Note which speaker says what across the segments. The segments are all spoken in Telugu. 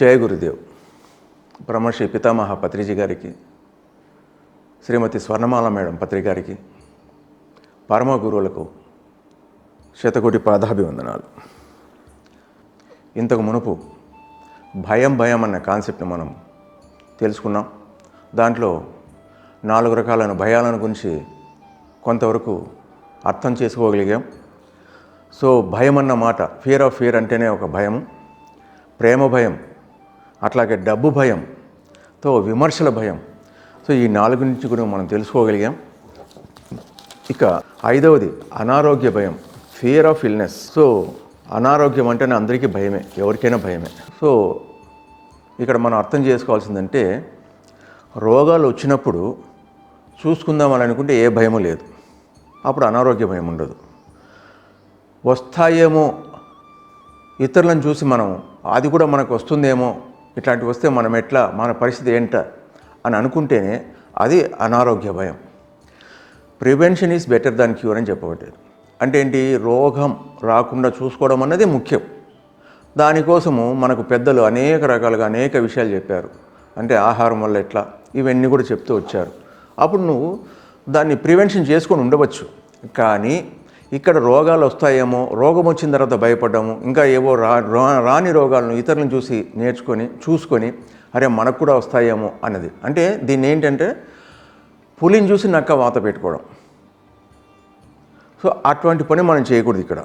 Speaker 1: జయ గురుదేవ్. బ్రహ్మశ్రీ పితామహ పత్రిజీ గారికి శ్రీమతి స్వర్ణమాల మేడం పత్రి గారికి పరమ గురువులకు శతకోటి పాదాభివందనాలు. ఇంతకు మునుపు భయం భయం అన్న కాన్సెప్ట్ని మనం తెలుసుకున్నాం. దాంట్లో నాలుగు రకాలైన భయాలను గురించి కొంతవరకు అర్థం చేసుకోగలిగాం. సో భయం అన్న మాట ఫియర్ ఆఫ్ ఫియర్ అంటేనే ఒక భయం ప్రేమ భయం అట్లాగే డబ్బు భయం తో విమర్శల భయం. సో ఈ నాలుగు నుంచి కూడా మనం తెలుసుకోగలిగాం. ఇక ఐదవది అనారోగ్య భయం ఫియర్ ఆఫ్ ఇల్నెస్ సో అనారోగ్యం అంటేనే అందరికీ భయమే ఎవరికైనా భయమే. సో ఇక్కడ మనం అర్థం చేసుకోవాల్సిందంటే రోగాలు వచ్చినప్పుడు చూసుకుందామని అనుకుంటే ఏ భయము లేదు. అప్పుడు అనారోగ్య భయం ఉండదు. వస్తాయేమో ఇతరులను చూసి మనం అది కూడా మనకు వస్తుందేమో ఇట్లాంటివి వస్తే మనం ఎట్లా మన పరిస్థితి ఏంట అని అనుకుంటేనే అది అనారోగ్య భయం. Prevention is better than cure అని చెప్పబట్టేది. అంటే ఏంటి? రోగం రాకుండా చూసుకోవడం అన్నది ముఖ్యం. దానికోసము మనకు పెద్దలు అనేక రకాలుగా అనేక విషయాలు చెప్పారు. అంటే ఆహారం వల్ల ఎట్లా? ఇవన్నీ కూడా చెప్తూ వచ్చారు. అప్పుడు నువ్వు దాన్ని ప్రివెన్షన్ చేసుకొని ఉండవచ్చు. కానీ ఇక్కడ రోగాలు వస్తాయేమో రోగం వచ్చిన తర్వాత భయపడ్డాము ఇంకా ఏవో రా రా- రాని రోగాలను ఇతరులను చూసి నేర్చుకొని చూసుకొని అరే మనకు కూడా వస్తాయేమో అన్నది. అంటే దీన్ని ఏంటంటే పులిని చూసి నక్క వాత పెట్టుకోవడం. సో అటువంటి పని మనం చేయకూడదు ఇక్కడ.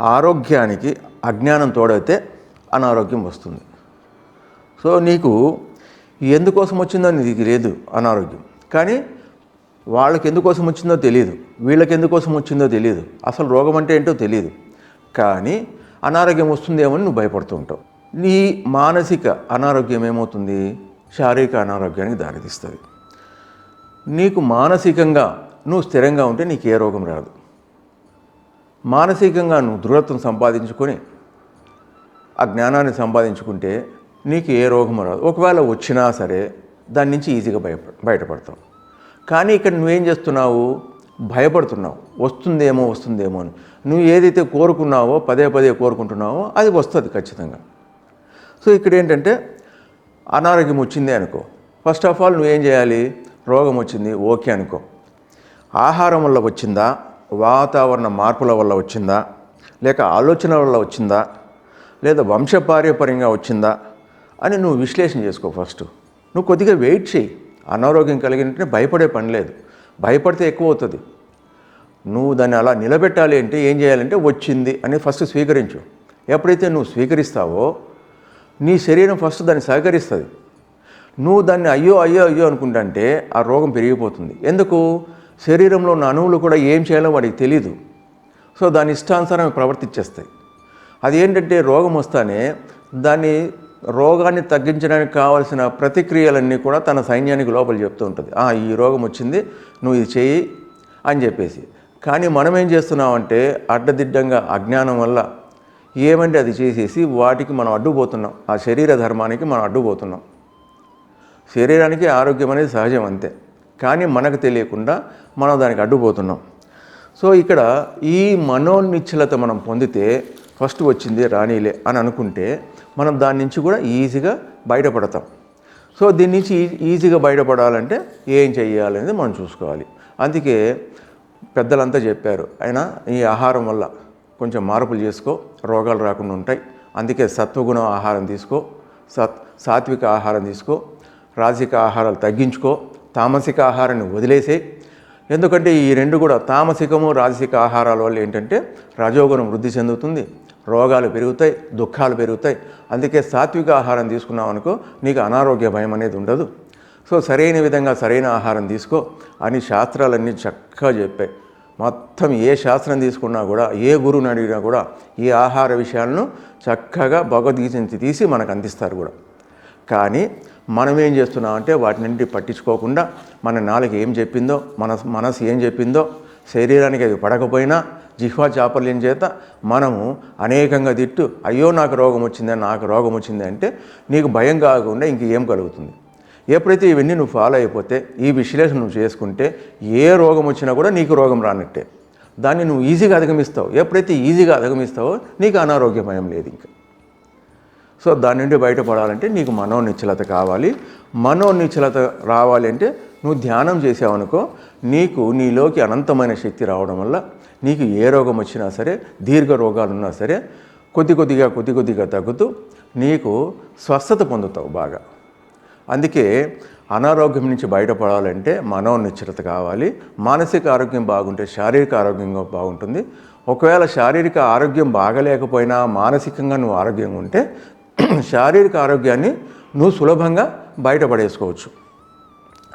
Speaker 1: ఆరోగ్యానికి అజ్ఞానం తోడైతే అనారోగ్యం వస్తుంది. సో నీకు ఎందుకోసం వచ్చిందో నీకు లేదు అనారోగ్యం. కానీ వాళ్ళకి ఎందుకోసం వచ్చిందో తెలియదు వీళ్ళకి ఎందుకోసం వచ్చిందో తెలియదు అసలు రోగం అంటే ఏంటో తెలియదు కానీ అనారోగ్యం వస్తుందేమో అని నువ్వు భయపడుతూ ఉంటావు. నీ మానసిక అనారోగ్యం ఏమవుతుంది? శారీరక అనారోగ్యానికి దారితీస్తుంది. నీకు మానసికంగా నువ్వు స్థిరంగా ఉంటే నీకు ఏ రోగం రాదు. మానసికంగా నువ్వు దృఢత్వం సంపాదించుకొని ఆ జ్ఞానాన్ని సంపాదించుకుంటే నీకు ఏ రోగం రాదు. ఒకవేళ వచ్చినా సరే దాని నుంచి ఈజీగా భయ బయటపడతావు. కానీ ఇక్కడ నువ్వేం చేస్తున్నావు? భయపడుతున్నావు. వస్తుందేమో వస్తుందేమో అని. నువ్వు ఏదైతే కోరుకున్నావో పదే పదే కోరుకుంటున్నావో అది వస్తుంది ఖచ్చితంగా. సో ఇక్కడ ఏంటంటే అనారోగ్యం వచ్చింది అనుకో. ఫస్ట్ ఆఫ్ ఆల్ నువ్వేం చేయాలి? రోగం వచ్చింది ఓకే అనుకో. ఆహారం వల్ల వచ్చిందా? వాతావరణ మార్పుల వల్ల వచ్చిందా? లేక ఆలోచన వల్ల వచ్చిందా? లేదా వంశపార్యపరంగా వచ్చిందా? అని నువ్వు విశ్లేషణ చేసుకో ఫస్ట్ నువ్వు కొద్దిగా వెయిట్ చేయి. అనారోగ్యం కలిగినట్టే భయపడే పని లేదు. భయపడితే ఎక్కువ అవుతుంది నువ్వు దాన్ని అలా నిలబెట్టాలి అంటే ఏం చేయాలంటే వచ్చింది అని ఫస్ట్ స్వీకరించు. ఎప్పుడైతే నువ్వు స్వీకరిస్తావో నీ శరీరం ఫస్ట్ దాన్ని సహకరిస్తుంది. నువ్వు దాన్ని అయ్యో అయ్యో అయ్యో అనుకుంటుంటే ఆ రోగం పెరిగిపోతుంది. ఎందుకు? శరీరంలో ఉన్న అణువులు కూడా ఏం చేయాలో వాడికి తెలియదు సో దాని ఇష్టానుసారం ప్రవర్తించేస్తాయి. అది ఏంటంటే రోగం వస్తానే దాన్ని రోగాన్ని తగ్గించడానికి కావాల్సిన ప్రతిక్రియలన్నీ కూడా తన సైన్యానికి లోపల చెప్తూ ఉంటుంది. ఈ రోగం వచ్చింది నువ్వు ఇది చేయి అని చెప్పేసి. కానీ మనం ఏం చేస్తున్నామంటే అడ్డదిడ్డంగా అజ్ఞానం వల్ల ఏమంటే అది చేసేసి వాటికి మనం అడ్డుపోతున్నాం. ఆ శరీర ధర్మానికి మనం అడ్డుపోతున్నాం. శరీరానికి ఆరోగ్యం అనేది సహజం అంతే. కానీ మనకు తెలియకుండా మనం దానికి అడ్డుపోతున్నాం. సో ఇక్కడ ఈ మనోనిశ్చలత మనం పొందితే ఫస్ట్ వచ్చింది రాణిలే అని అనుకుంటే మనం దాని నుంచి కూడా ఈజీగా బయటపడతాం. సో దీని నుంచి ఈ- ఈజీగా బయటపడాలంటే ఏం చేయాలనేది మనం చూసుకోవాలి. అందుకే పెద్దలంతా చెప్పారు అయినా ఈ ఆహారం వల్ల కొంచెం మార్పులు చేసుకో రోగాలు రాకుండా ఉంటాయి. అందుకే సత్వగుణ ఆహారం తీసుకో సత్ సాత్విక ఆహారం తీసుకో రాజసిక ఆహారాలు తగ్గించుకో తామసిక ఆహారాన్ని వదిలేసే. ఎందుకంటే ఈ రెండు కూడా తామసికము రాజసిక ఆహారాల వల్ల ఏంటంటే రజోగుణం వృద్ధి చెందుతుంది రోగాలు పెరుగుతాయి దుఃఖాలు పెరుగుతాయి. అందుకే సాత్విక ఆహారం తీసుకున్నావు అనుకో నీకు అనారోగ్య భయం అనేది ఉండదు. సో సరైన విధంగా సరైన ఆహారం తీసుకో అని శాస్త్రాలన్నీ చక్కగా చెప్పాయి. మొత్తం ఏ శాస్త్రం తీసుకున్నా కూడా ఏ గురువుని అడిగినా కూడా ఈ ఆహార విషయాలను చక్కగా భగవద్గీత నుంచి తీసి మనకు అందిస్తారు కూడా. కానీ మనం ఏం చేస్తున్నామంటే వాటిని పట్టించుకోకుండా మన నాలుగు ఏం చెప్పిందో మన మనసు ఏం చెప్పిందో శరీరానికి అది పడకపోయినా జిహ్వా చాపల్యం చేత మనము అనేకంగా తిట్టు అయ్యో నాకు రోగం వచ్చింది నాకు రోగం వచ్చింది అంటే నీకు భయం కాకుండా ఇంక ఏం కలుగుతుంది? ఎప్పుడైతే ఇవన్నీ నువ్వు ఫాలో అయిపోతే ఈ విశ్లేషణ నువ్వు చేసుకుంటే ఏ రోగం వచ్చినా కూడా నీకు రోగం రానట్టే. దాన్ని నువ్వు ఈజీగా అధిగమిస్తావు. ఎప్పుడైతే ఈజీగా అధిగమిస్తావో నీకు అనారోగ్య భయం లేదు ఇంకా. సో దాని నుండి బయటపడాలంటే నీకు మనోనిశ్చలత కావాలి. మనోనిశ్చలత రావాలి అంటే నువ్వు ధ్యానం చేసావనుకో నీకు నీలోకి అనంతమైన శక్తి రావడం వల్ల నీకు ఏ రోగం వచ్చినా సరే దీర్ఘ రోగాలు ఉన్నా సరే కొద్ది కొద్దిగా కొద్ది కొద్దిగా తగ్గుతూ నీకు స్వస్థత పొందుతావు బాగా. అందుకే అనారోగ్యం నుంచి బయటపడాలంటే మనోనిశ్చలత కావాలి. మానసిక ఆరోగ్యం బాగుంటే శారీరక ఆరోగ్యం బాగుంటుంది. ఒకవేళ శారీరక ఆరోగ్యం బాగలేకపోయినా మానసికంగా నువ్వు ఆరోగ్యంగా ఉంటే శారీరక ఆరోగ్యాన్ని నువ్వు సులభంగా బయటపడేసుకోవచ్చు.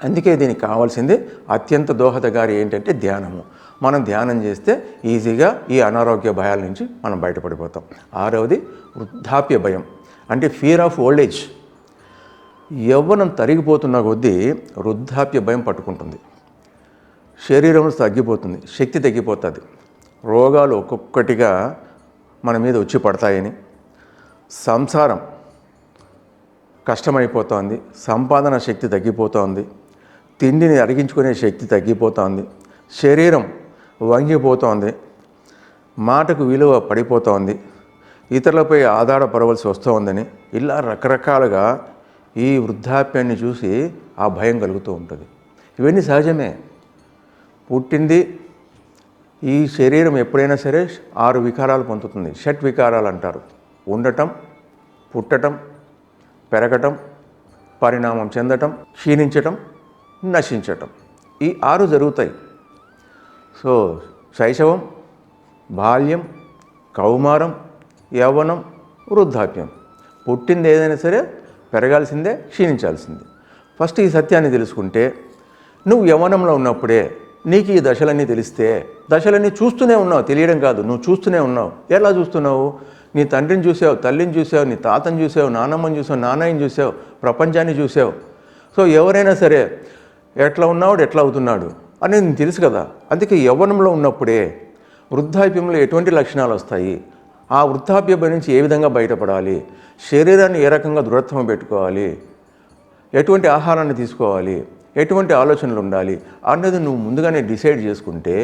Speaker 1: అందుకే దీనికి కావాల్సింది అత్యంత దోహదగారి ఏంటంటే ధ్యానము. మనం ధ్యానం చేస్తే ఈజీగా ఈ అనారోగ్య భయాల నుంచి మనం బయటపడిపోతాం. ఆరవది వృద్ధాప్య భయం అంటే ఫియర్ ఆఫ్ ఓల్డ్ ఏజ్ యవ్వనం తరిగిపోతున్న కొద్దీ వృద్ధాప్య భయం పట్టుకుంటుంది. శరీరం తగ్గిపోతుంది శక్తి తగ్గిపోతుంది. రోగాలు ఒక్కొక్కటిగా మన మీద వచ్చి పడతాయని సంసారం కష్టమైపోతోంది సంపాదన శక్తి తగ్గిపోతోంది తిండిని అరిగించుకునే శక్తి తగ్గిపోతోంది శరీరం వంగిపోతోంది మాటకు విలువ పడిపోతోంది ఇతరులపై ఆధారపడవలసి వస్తోందని ఇలా రకరకాలుగా ఈ వృద్ధాప్యాన్ని చూసి ఆ భయం కలుగుతూ ఉంటుంది. ఇవన్నీ సహజమే. పుట్టింది ఈ శరీరం ఎప్పుడైనా సరే ఆరు వికారాలు పొందుతుంది. షట్ వికారాలు అంటారు. ఉండటం పుట్టటం పెరగటం పరిణామం చెందటం క్షీణించటం నశించటం. ఈ ఆరు జరుగుతాయి. సో శైశవం బాల్యం కౌమారం యవ్వనం వృద్ధాప్యం. పుట్టింది ఏదైనా సరే పెరగాల్సిందే క్షీణించాల్సిందే. ఫస్ట్ ఈ సత్యాన్ని తెలుసుకుంటే నువ్వు యవ్వనంలో ఉన్నప్పుడే నీకు ఈ దశలన్నీ తెలిస్తే దశలన్నీ చూస్తూనే ఉన్నావు తెలియడం కాదు నువ్వు చూస్తూనే ఉన్నావు. ఎలా చూస్తున్నావు? నీ తండ్రిని చూసావు తల్లిని చూసావు నీ తాతని చూసావు నాన్నమ్మని చూసావు నాన్నయ్యని చూసావు ప్రపంచాన్ని చూసావు. సో ఎవరైనా సరే ఎట్లా ఉన్నాడు ఎట్లా అవుతున్నాడు అనేది నీకు తెలుసు కదా. అందుకే యవ్వనంలో ఉన్నప్పుడే వృద్ధాప్యంలో ఎటువంటి లక్షణాలు వస్తాయి? ఆ వృద్ధాప్య భయం నుంచి ఏ విధంగా బయటపడాలి? శరీరాన్ని ఏ రకంగా దృఢత్వం పెట్టుకోవాలి? ఎటువంటి ఆహారాన్ని తీసుకోవాలి? ఎటువంటి ఆలోచనలు ఉండాలి? అనేది నువ్వు ముందుగానే డిసైడ్ చేసుకుంటే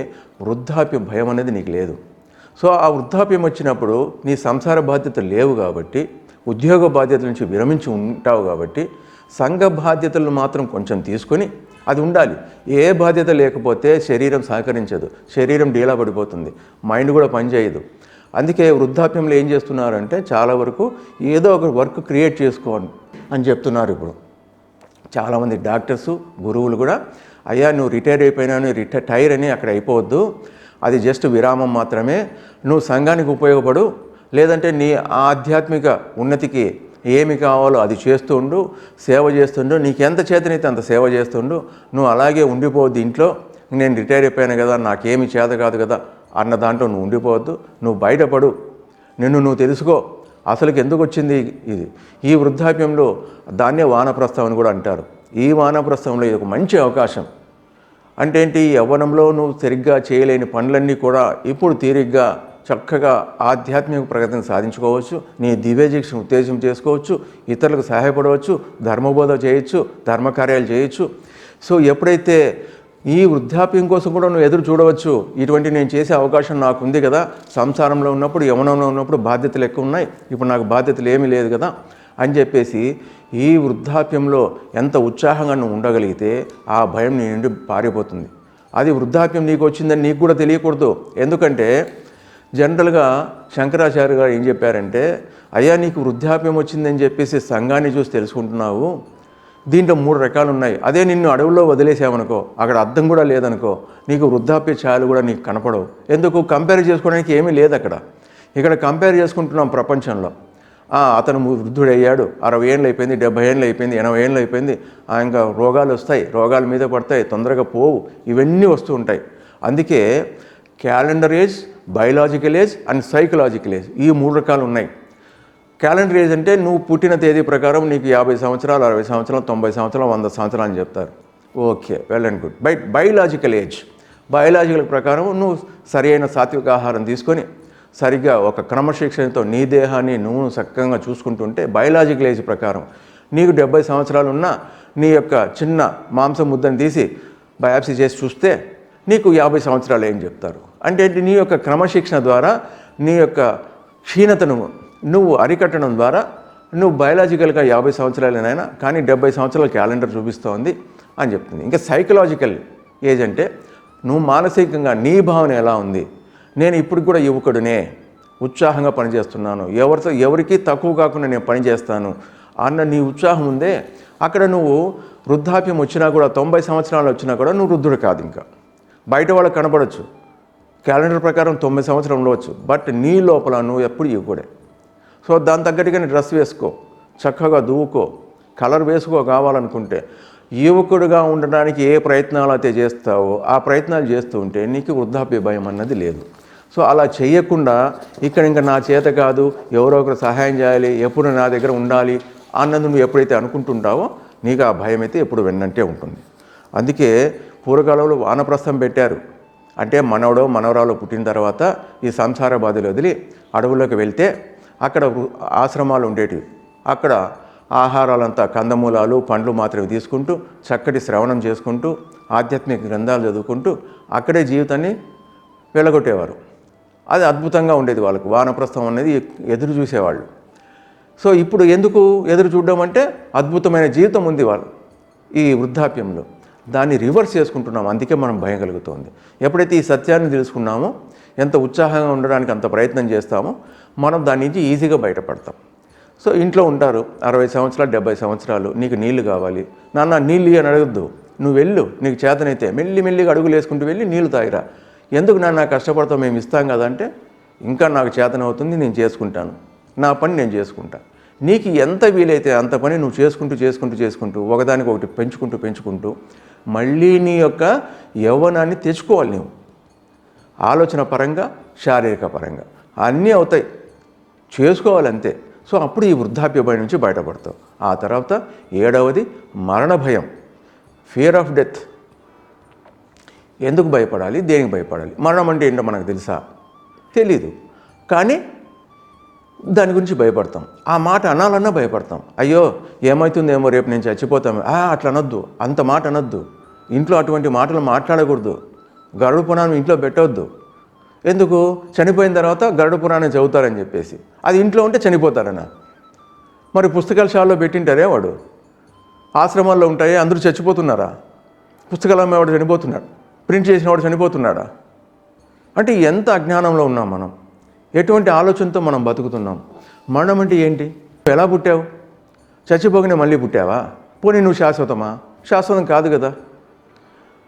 Speaker 1: వృద్ధాప్య భయం అనేది నీకు లేదు. సో ఆ వృద్ధాప్యం వచ్చినప్పుడు నీ సంసార బాధ్యతలు లేవు కాబట్టి ఉద్యోగ బాధ్యతల నుంచి విరమించి ఉంటావు కాబట్టి సంఘ బాధ్యతలను మాత్రం కొంచెం తీసుకొని అది ఉండాలి. ఏ బాధ్యత లేకపోతే శరీరం సహకరించదు. శరీరం డీలా పడిపోతుంది. మైండ్ కూడా పనిచేయదు అందుకే వృద్ధాప్యంలో ఏం చేస్తున్నారంటే చాలా వరకు ఏదో ఒక వర్క్ క్రియేట్ చేసుకోండి అని చెప్తున్నారు ఇప్పుడు. చాలామంది డాక్టర్స్ గురువులు కూడా అయ్యా నువ్వు రిటైర్ అయిపోయినా నువ్వు రిటైర్ టైర్ అని అక్కడ అయిపోవద్దు. అది జస్ట్ విరామం మాత్రమే. నువ్వు సంఘానికి ఉపయోగపడు. లేదంటే నీ ఆధ్యాత్మిక ఉన్నతికి ఏమి కావాలో అది చేస్తుండు సేవ చేస్తుండు నీకెంత చేతనైతే అంత సేవ చేస్తుండు నువ్వు అలాగే ఉండిపోవద్దు ఇంట్లో. నేను రిటైర్ అయిపోయాను కదా నాకేమి చేత కాదు కదా అన్న దాంట్లో నువ్వు ఉండిపోవద్దు. నువ్వు బయటపడు. నిన్ను నువ్వు తెలుసుకో. అసలుకి ఎందుకు వచ్చింది ఇది? ఈ వృద్ధాప్యంలో దాన్నే వానప్రస్థం అని కూడా అంటారు. ఈ వానప్రస్థంలో ఇది ఒక మంచి అవకాశం. అంటే ఏంటి ఈ యవ్వనంలో నువ్వు సరిగ్గా చేయలేని పనులన్నీ కూడా ఇప్పుడు తీరిగ్గా చక్కగా ఆధ్యాత్మిక ప్రగతిని సాధించుకోవచ్చు నీ దివ్యజీక్షను ఉత్తేజం చేసుకోవచ్చు ఇతరులకు సహాయపడవచ్చు ధర్మబోధ చేయొచ్చు ధర్మకార్యాలు చేయొచ్చు. సో ఎప్పుడైతే ఈ వృద్ధాప్యం కోసం కూడా నువ్వు ఎదురు చూడవచ్చు ఇటువంటి నేను చేసే అవకాశం నాకు ఉంది కదా సంసారంలో ఉన్నప్పుడు యవనంలో ఉన్నప్పుడు బాధ్యతలు ఎక్కువ ఉన్నాయి ఇప్పుడు నాకు బాధ్యతలు ఏమీ లేదు కదా. అని చెప్పేసి ఈ వృద్ధాప్యంలో ఎంత ఉత్సాహంగా నువ్వు ఉండగలిగితే ఆ భయం నీ నుండి పారిపోతుంది. అది వృద్ధాప్యం నీకు వచ్చిందని నీకు కూడా తెలియకూడదు. ఎందుకంటే జనరల్గా శంకరాచార్య గారు ఏం చెప్పారంటే అయ్యా నీకు వృద్ధాప్యం వచ్చిందని చెప్పేసి సంఘాన్ని చూసి తెలుసుకుంటున్నావు. దీంట్లో మూడు రకాలు ఉన్నాయి అదే నిన్ను అడవుల్లో వదిలేసామనుకో అక్కడ అర్థం కూడా లేదనుకో నీకు వృద్ధాప్య ఛాయలు కూడా నీకు కనపడవు. ఎందుకు? కంపేర్ చేసుకోవడానికి ఏమీ లేదు అక్కడ. ఇక్కడ కంపేర్ చేసుకుంటున్నాం ప్రపంచంలో. అతను వృద్ధుడయ్యాడు. అరవై ఏళ్ళు అయిపోయింది డెబ్బై ఏళ్ళు అయిపోయింది ఎనభై ఏళ్ళు అయిపోయింది ఇంకా రోగాలు వస్తాయి రోగాల మీద పడతాయి తొందరగా పోవు. ఇవన్నీ వస్తూ ఉంటాయి. అందుకే calendar age biological age and psychological age ఈ మూడు రకాలు ఉన్నాయి. క్యాలెండర్ ఏజ్ అంటే నువ్వు పుట్టిన తేదీ ప్రకారం నీకు యాభై సంవత్సరాలు అరవై సంవత్సరాలు తొంభై సంవత్సరాలు వంద సంవత్సరాలు అని చెప్తారు. Okay well and good. By biological age. Biological ప్రకారం నువ్వు సరి అయిన సాత్విక ఆహారం తీసుకొని సరిగ్గా ఒక క్రమశిక్షణతో నీ దేహాన్ని నువ్వు చక్కగా చూసుకుంటుంటే బయలాజికల్ ఏజ్ ప్రకారం నీకు డెబ్బై సంవత్సరాలు ఉన్నా నీ యొక్క చిన్న మాంసం ముద్దని తీసి బయాప్సీ చేసి చూస్తే నీకు యాభై సంవత్సరాలు ఏం చెప్తారు? అంటే ఏంటి? నీ యొక్క క్రమశిక్షణ ద్వారా నీ యొక్క క్షీణతను నువ్వు అరికట్టడం ద్వారా నువ్వు బయలాజికల్గా యాభై సంవత్సరాలేనైనా కానీ డెబ్బై సంవత్సరాల క్యాలెండర్ చూపిస్తోంది అని చెప్తుంది. ఇంకా సైకలాజికల్ ఏజ్ అంటే నువ్వు మానసికంగా నీ భావన ఎలా ఉంది? నేను ఇప్పుడు కూడా యువకుడినే ఉత్సాహంగా పనిచేస్తున్నాను. ఎవరితో ఎవరికి తక్కువ కాకుండా నేను పని చేస్తాను అన్న నీ ఉత్సాహం ఉందే అక్కడ నువ్వు వృద్ధాప్యం వచ్చినా కూడా తొంభై సంవత్సరాలు వచ్చినా కూడా నువ్వు వృద్ధుడు కాదు ఇంకా. బయట వాళ్ళకి కనబడచ్చు. క్యాలెండర్ ప్రకారం తొమ్మిది సంవత్సరం ఉండవచ్చు. బట్ నీ లోపల నువ్వు ఎప్పుడు యువకుడే. సో దాని తగ్గట్టుగా డ్రెస్ వేసుకో. చక్కగా దువ్వుకో. కలర్ వేసుకో కావాలనుకుంటే. యువకుడుగా ఉండడానికి ఏ ప్రయత్నాలు అయితే చేస్తావో ఆ ప్రయత్నాలు చేస్తూ ఉంటే నీకు వృద్ధాప్య భయం అన్నది లేదు. సో అలా చేయకుండా ఇక్కడ ఇంకా నా చేత కాదు ఎవరో ఒకరు సహాయం చేయాలి ఎప్పుడు నా దగ్గర ఉండాలి అన్నది నువ్వు ఎప్పుడైతే అనుకుంటుంటావో నీకు ఆ భయం అయితే ఎప్పుడు వెన్నంటే ఉంటుంది. అందుకే పూర్వకాలంలో వానప్రస్థం పెట్టారు. అంటే మనవడో మనవరాలో పుట్టిన తర్వాత ఈ సంసార బాధలు వదిలి అడవుల్లోకి వెళ్తే అక్కడ ఆశ్రమాలు ఉండేటివి. అక్కడ ఆహారాలంతా కందమూలాలు పండ్లు మాత్రమే తీసుకుంటూ చక్కటి శ్రవణం చేసుకుంటూ ఆధ్యాత్మిక గ్రంథాలు చదువుకుంటూ అక్కడే జీవితాన్ని వెళ్ళగొట్టేవారు అది అద్భుతంగా ఉండేది వాళ్ళకు. వానప్రస్థం అనేది ఎదురు చూసేవాళ్ళు. సో ఇప్పుడు ఎందుకు ఎదురు చూడడం అంటే అద్భుతమైన జీవితం ఉంది వాళ్ళు ఈ వృద్ధాప్యంలో. దాన్ని రివర్స్ చేసుకుంటున్నాం. అందుకే మనం భయం కలుగుతోంది. ఎప్పుడైతే ఈ సత్యాన్ని తెలుసుకున్నామో ఎంత ఉత్సాహంగా ఉండడానికి అంత ప్రయత్నం చేస్తామో మనం దాని నుంచి ఈజీగా బయటపడతాం. సో ఇంట్లో ఉంటారు. అరవై సంవత్సరాలు డెబ్బై సంవత్సరాలు. నీకు నీళ్ళు కావాలి. నాన్న నీళ్ళు అని అడగద్దు. నువ్వు వెళ్ళు. నీకు చేతనైతే మెల్లి మెల్లిగా అడుగులు వేసుకుంటూ వెళ్ళి నీళ్ళు తాగిరా. ఎందుకు నాన్న కష్టపడతావు మేము ఇస్తాం కదా అంటే ఇంకా నాకు చేతనవుతుంది నేను చేసుకుంటాను. నా పని నేను చేసుకుంటా. నీకు ఎంత వీలైతే అంత పని నువ్వు చేసుకుంటూ చేసుకుంటూ చేసుకుంటూ ఒకదానికి ఒకటి పెంచుకుంటూ పెంచుకుంటూ మళ్ళీ నీ యొక్క యవ్వనాన్ని తెచ్చుకోవాలి నువ్వు ఆలోచన పరంగా శారీరక పరంగా. అన్నీ అవుతాయి. చేసుకోవాలంతే. సో అప్పుడు ఈ వృద్ధాప్య భయం నుంచి బయటపడతావు. ఆ తర్వాత ఏడవది మరణ భయం. ఫియర్ ఆఫ్ డెత్ ఎందుకు భయపడాలి? దేనికి భయపడాలి? మరణం అంటే ఏంటో మనకు తెలుసా? తెలీదు. కానీ దాని గురించి భయపడతాం. ఆ మాట అనాలన్నా భయపడతాం. అయ్యో ఏమవుతుందేమో రేపు నేను చచ్చిపోతాము అట్లా అనొద్దు. అంత మాట అనొద్దు. ఇంట్లో అటువంటి మాటలు మాట్లాడకూడదు. గరుడ పురాణం ఇంట్లో పెట్టవద్దు ఎందుకు? చనిపోయిన తర్వాత గరుడు పురాణం చదువుతారని చెప్పేసి. అది ఇంట్లో ఉంటే చనిపోతారనా. మరి పుస్తకాల షాల్లో పెట్టింటారే వాడు? ఆశ్రమాల్లో ఉంటాయి? అందరూ చచ్చిపోతున్నారా? పుస్తకాలు అమ్మేవాడు చనిపోతున్నాడు. ప్రింట్ చేసినవాడు చనిపోతున్నాడా? అంటే ఎంత అజ్ఞానంలో ఉన్నాం మనం? ఎటువంటి ఆలోచనతో మనం బతుకుతున్నాం? మరణం అంటే ఏంటి? ఎలా పుట్టావు? చచ్చిపోగానే మళ్ళీ పుట్టావా? పోనీ నువ్వు శాశ్వతమా? శాశ్వతం కాదు కదా.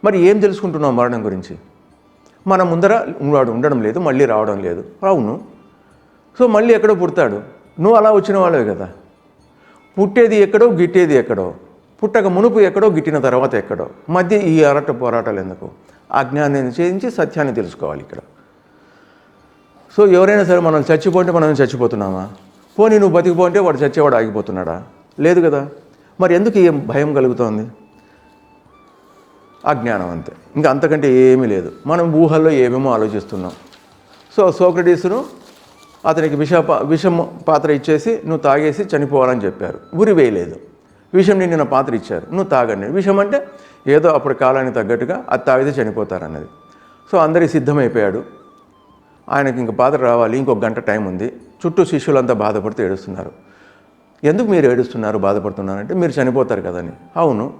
Speaker 1: మరి ఏం తెలుసుకుంటున్నావు మరణం గురించి? మన ముందర వాడు ఉండడం లేదు మళ్ళీ రావడం లేదు. అవును. సో మళ్ళీ ఎక్కడో పుడతాడు. నువ్వు అలా వచ్చిన వాళ్ళే కదా. పుట్టేది ఎక్కడో గిట్టేది ఎక్కడో. పుట్టక మునుపు ఎక్కడో గిట్టిన తర్వాత ఎక్కడో. మధ్య ఈ అరట పోరాటాలు ఎందుకు? అజ్ఞాన్ని నిషేధించి సత్యాన్ని తెలుసుకోవాలి ఇక్కడ. సో ఎవరైనా సరే మనం చచ్చిపోతే మనం చచ్చిపోతున్నామా? పోనీ నువ్వు బతికిపోతే వాడు చచ్చేవాడు ఆగిపోతున్నాడా? లేదు కదా. మరి ఎందుకు ఏం భయం కలుగుతోంది? అజ్ఞానం అంతే. ఇంకా అంతకంటే ఏమీ లేదు. మనం ఊహల్లో ఏమేమో ఆలోచిస్తున్నాం. సో సోక్రటీసును అతనికి విష విషం పాత్ర ఇచ్చేసి నువ్వు తాగేసి చనిపోవాలని చెప్పారు. ఉరి వేయలేదు. విషం నిండిన పాత్ర ఇచ్చారు. నువ్వు తాగండి. విషం అంటే ఏదో అప్పుడు కాలానికి తగ్గట్టుగా అది తాగితే చనిపోతారన్నది. సో అందరికి సిద్ధమైపోయాడు. ఆయనకి ఇంక పాత్ర రావాలి. ఇంకొక గంట టైం ఉంది. చుట్టూ శిష్యులంతా బాధపడుతూ ఏడుస్తున్నారు. ఎందుకు మీరు ఏడుస్తున్నారు బాధపడుతున్నారంటే మీరు చనిపోతారు కదని. అవును.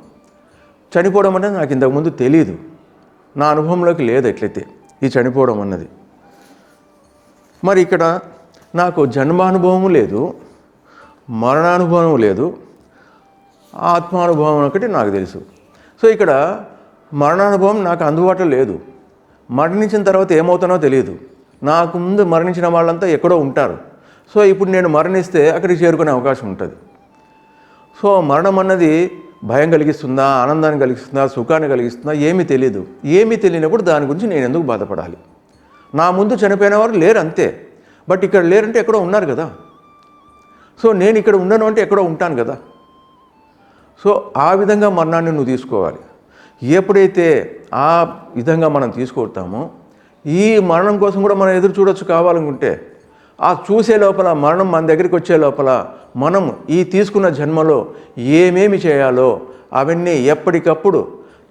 Speaker 1: చనిపోవడం అంటే నాకు ఇంతకుముందు తెలియదు నా అనుభవంలోకి లేదు ఎట్లయితే ఈ చనిపోవడం అన్నది. మరి ఇక్కడ నాకు జన్మానుభవము లేదు. మరణానుభవం లేదు. ఆత్మానుభవం ఒకటి నాకు తెలుసు. సో ఇక్కడ మరణానుభవం నాకు అందుబాటులో లేదు. మరణించిన తర్వాత ఏమవుతానో తెలియదు. నాకు ముందు మరణించిన వాళ్ళంతా ఎక్కడో ఉంటారు. సో ఇప్పుడు నేను మరణిస్తే అక్కడికి చేరుకునే అవకాశం ఉంటుంది. సో మరణం అన్నది భయం కలిగిస్తుందా ఆనందాన్ని కలిగిస్తుందా సుఖాన్ని కలిగిస్తుందా ఏమీ తెలియదు ఏమీ తెలియనప్పుడు దాని గురించి నేను ఎందుకు బాధపడాలి? నా ముందు చనిపోయిన వారు లేరు అంతే. బట్ ఇక్కడ లేరంటే ఎక్కడో ఉన్నారు కదా. సో నేను ఇక్కడ ఉండను అంటే ఎక్కడో ఉంటాను కదా. సో ఆ విధంగా మరణాన్ని నువ్వు తీసుకోవాలి. ఎప్పుడైతే ఆ విధంగా మనం తీసుకొడతామో ఈ మరణం కోసం కూడా మనం ఎదురు చూడొచ్చు కావాలనుకుంటే ఆ చూసే లోపల మరణం మన దగ్గరికి వచ్చే లోపల మనం ఈ తీసుకున్న జన్మలో ఏమేమి చేయాలో అవన్నీ ఎప్పటికప్పుడు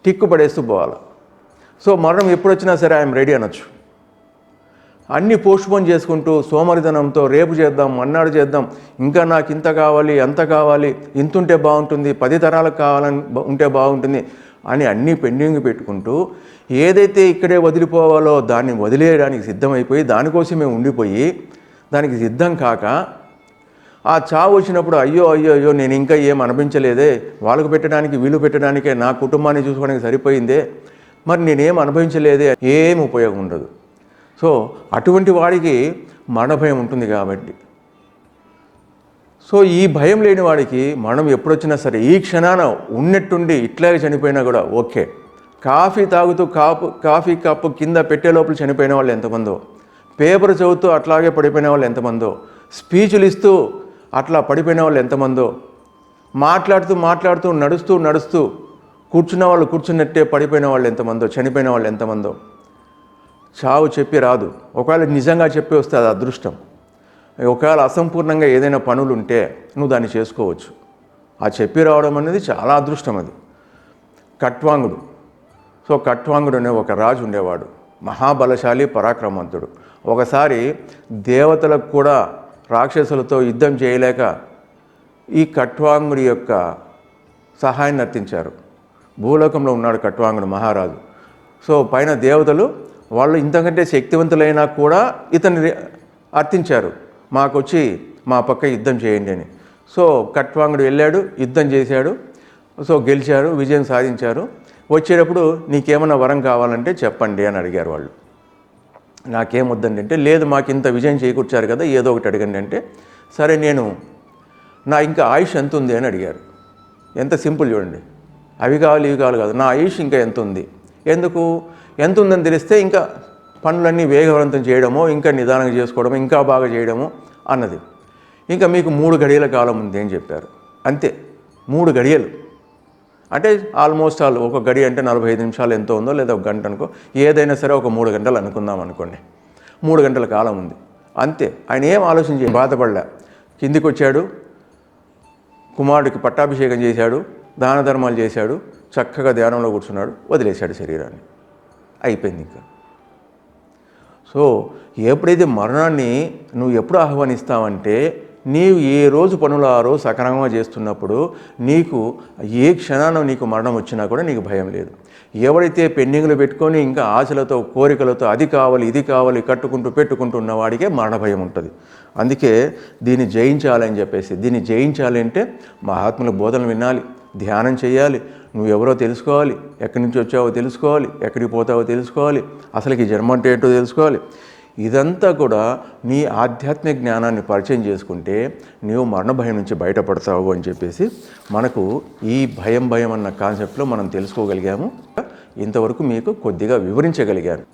Speaker 1: టిక్కు పడేస్తూ పోవాలి. సో మరణం ఎప్పుడు వచ్చినా సరే ఐఎమ్ రెడీ అనొచ్చు. అన్నీ పోస్ట్పోన్ చేసుకుంటూ సోమరిధనంతో రేపు చేద్దాం మన్నాడు చేద్దాం. ఇంకా నాకు ఇంత కావాలి ఎంత కావాలి ఇంత ఉంటే బాగుంటుంది పది తరాలకు కావాలని ఉంటే బాగుంటుంది అని అన్నీ పెండింగ్ పెట్టుకుంటూ ఏదైతే ఇక్కడే వదిలిపోవాలో దాన్ని వదిలేయడానికి సిద్ధమైపోయి దానికోసమే ఉండిపోయి దానికి సిద్ధం కాక ఆ చావు వచ్చినప్పుడు అయ్యో అయ్యో అయ్యో నేను ఇంకా ఏం అనిపించలేదే వాళ్ళకు పెట్టడానికి వీలు పెట్టడానికే నా కుటుంబాన్ని చూసుకోవడానికి సరిపోయిందే మరి నేనేం అనుభవించలేదే ఏం ఉపయోగం ఉండదు. సో అటువంటి వాడికి మరణభయం ఉంటుంది కాబట్టి. సో ఈ భయం లేని వాడికి మరణం ఎప్పుడొచ్చినా సరే ఈ క్షణాన ఉన్నట్టుండి ఇట్లాగే చనిపోయినా కూడా ఓకే. కాఫీ తాగుతూ కాపు కాఫీ కప్పు కింద పెట్టే లోపల చనిపోయిన వాళ్ళు ఎంతమందో. పేపర్ చదువుతూ అట్లాగే పడిపోయిన వాళ్ళు ఎంతమందో. స్పీచ్లు ఇస్తూ అట్లా పడిపోయిన వాళ్ళు ఎంతమందో. మాట్లాడుతూ మాట్లాడుతూ నడుస్తూ నడుస్తూ కూర్చున్న వాళ్ళు కూర్చున్నట్టే పడిపోయిన వాళ్ళు ఎంతమందో చనిపోయిన వాళ్ళు ఎంతమందో. చావు చెప్పి రాదు. ఒకవేళ నిజంగా చెప్పి వస్తే అది అదృష్టం. ఒకవేళ అసంపూర్ణంగా ఏదైనా పనులు ఉంటే నువ్వు దాన్ని చేసుకోవచ్చు. ఆ చెప్పి రావడం అనేది చాలా అదృష్టం అది. కట్వాంగుడు. సో కట్వాంగుడు అనే ఒక రాజు ఉండేవాడు. మహాబలశాలి పరాక్రమవంతుడు. ఒకసారి దేవతలకు కూడా రాక్షసులతో యుద్ధం చేయలేక ఈ కట్వాంగుడి యొక్క సహాయాన్ని అర్థించారు భూలోకంలో ఉన్నాడు కట్వాంగుడు మహారాజు. సో పైన దేవతలు వాళ్ళు ఇంతకంటే శక్తివంతులైనా కూడా ఇతన్ని అర్థించారు. మాకొచ్చి మా పక్క యుద్ధం చేయండి అని. సో కట్వాంగుడు వెళ్ళాడు యుద్ధం చేశాడు. సో గెలిచారు విజయం సాధించారు. వచ్చేటప్పుడు నీకేమైనా వరం కావాలంటే చెప్పండి అని అడిగారు వాళ్ళు. నాకేం వద్దండి అంటే లేదు మాకు ఇంత విజయం చేకూర్చారు కదా ఏదో ఒకటి అడగండి అంటే సరే నేను నా ఇంకా ఆయుష్ ఎంత ఉంది అని అడిగారు. ఎంత సింపుల్ చూడండి. అవి కావాలి ఇవి కావాలి కాదు. నా ఆయుష్ ఇంకా ఎంత ఉంది? ఎందుకు? ఎంత ఉందని తెలిస్తే ఇంకా పనులన్నీ వేగవంతం చేయడమో ఇంకా నిదానంగా చేసుకోవడమో ఇంకా బాగా చేయడమో అన్నది. ఇంకా మీకు మూడు గడియల కాలం ఉంది అని చెప్పారు. అంతే. మూడు గడియలు. అంటే ఆల్మోస్ట్ ఆల్ ఒక గడి అంటే నలభై ఐదు నిమిషాలు ఎంతో ఉందో లేదా ఒక గంట అనుకో ఏదైనా సరే ఒక మూడు గంటలు అనుకుందాం అనుకోండి. మూడు గంటల కాలం ఉంది. అంతే. ఆయన ఏం ఆలోచించి బాధపడలే. కిందికి వచ్చాడు. కుమారుడికి పట్టాభిషేకం చేశాడు. దాన ధర్మాలు చేశాడు. చక్కగా ధ్యానంలో కూర్చున్నాడు. వదిలేశాడు శరీరాన్ని. అయిపోయింది ఇంకా. సో ఎప్పుడైతే మరణాన్ని నువ్వు ఎప్పుడు ఆహ్వానిస్తావంటే నీవు ఏ రోజు పనులు ఆ రోజు సక్రమంగా చేస్తున్నప్పుడు నీకు ఏ క్షణాన నీకు మరణం వచ్చినా కూడా నీకు భయం లేదు. ఎవరైతే పెండింగ్లు పెట్టుకొని ఇంకా ఆశలతో కోరికలతో అది కావాలి ఇది కావాలి కట్టుకుంటూ పెట్టుకుంటూ ఉన్నవాడికే మరణ భయం ఉంటుంది. అందుకే దీన్ని జయించాలని చెప్పేసి దీన్ని జయించాలి అంటే మహాత్ముల బోధనలు వినాలి. ధ్యానం చేయాలి. నువ్వు ఎవరో తెలుసుకోవాలి. ఎక్కడి నుంచి వచ్చావో తెలుసుకోవాలి. ఎక్కడికి పోతావో తెలుసుకోవాలి. అసలుకి ఈ జన్మ అంటే ఏంటో తెలుసుకోవాలి. ఇదంతా కూడా నీ ఆధ్యాత్మిక జ్ఞానాన్ని పరిచయం చేసుకుంటే నీవు మరణ భయం నుంచి బయటపడతావు అని చెప్పేసి మనకు ఈ భయం భయం అన్న కాన్సెప్ట్లో మనం తెలుసుకోగలిగాము. ఇంతవరకు మీకు కొద్దిగా వివరించగలిగాను.